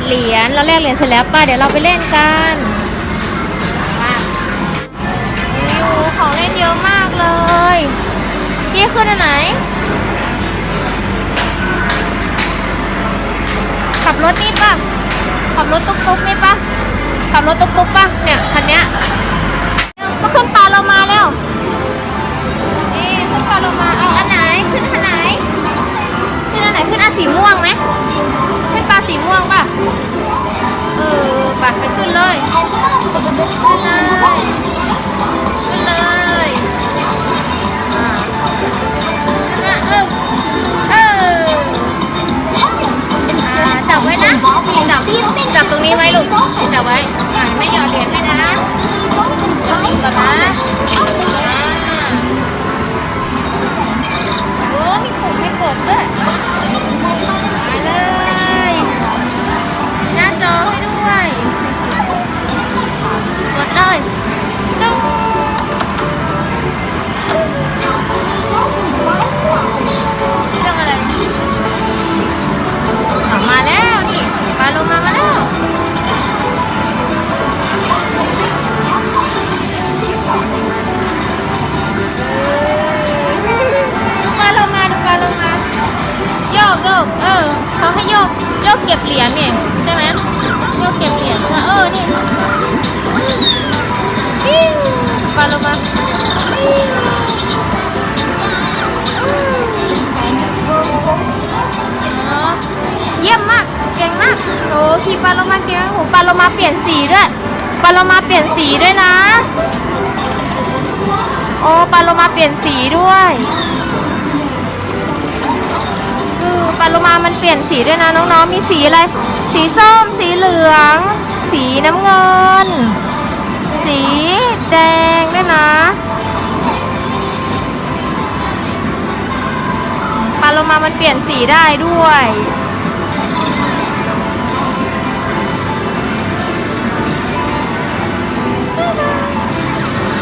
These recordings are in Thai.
ดเหรียญเราแลกเหรียญเสร็จแล้วป้าเดี๋ยวเราไปเล่นกันมาโอ้ของเล่นเยอะมากเลยพี่ขึ้นอันไหน ขับรถนี่ป่ะขับรถตุ๊กตุ๊กนี่ป่ะขับรถตุ๊กตุ๊กป่ะ จับไว้นะจับจับตรงนี้ไว้ลูกจับไว้ไม่หยอดเหรียญให้นะ ยกเก็บเหรียญนี่ใช่ไหมโยกเก็บเหรียญนะเออ นี่ปิ้วปลาโลมาปิ้วอ๋อเยี่ยมมาก เก่งมาก โอ้ขี่ปลาโลมาเก่งมากโหปลาโลมาเปลี่ยนสีด้วยปลาโลมาเปลี่ยนสีด้วยนะ โอ้ปลาโลมาเปลี่ยนสีด้วย โลมามันเปลี่ยนสีด้วยนะน้องๆ มีสีอะไร สีส้ม สีเหลือง สีน้ำเงิน สีแดงด้วยนะปลาโลมามันเปลี่ยนสีได้ด้วย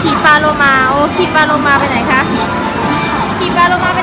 ขี่ปลาโลมา โอ้ขี่ปลาโลมาไปไหนคะขี่ปลาโลมาไป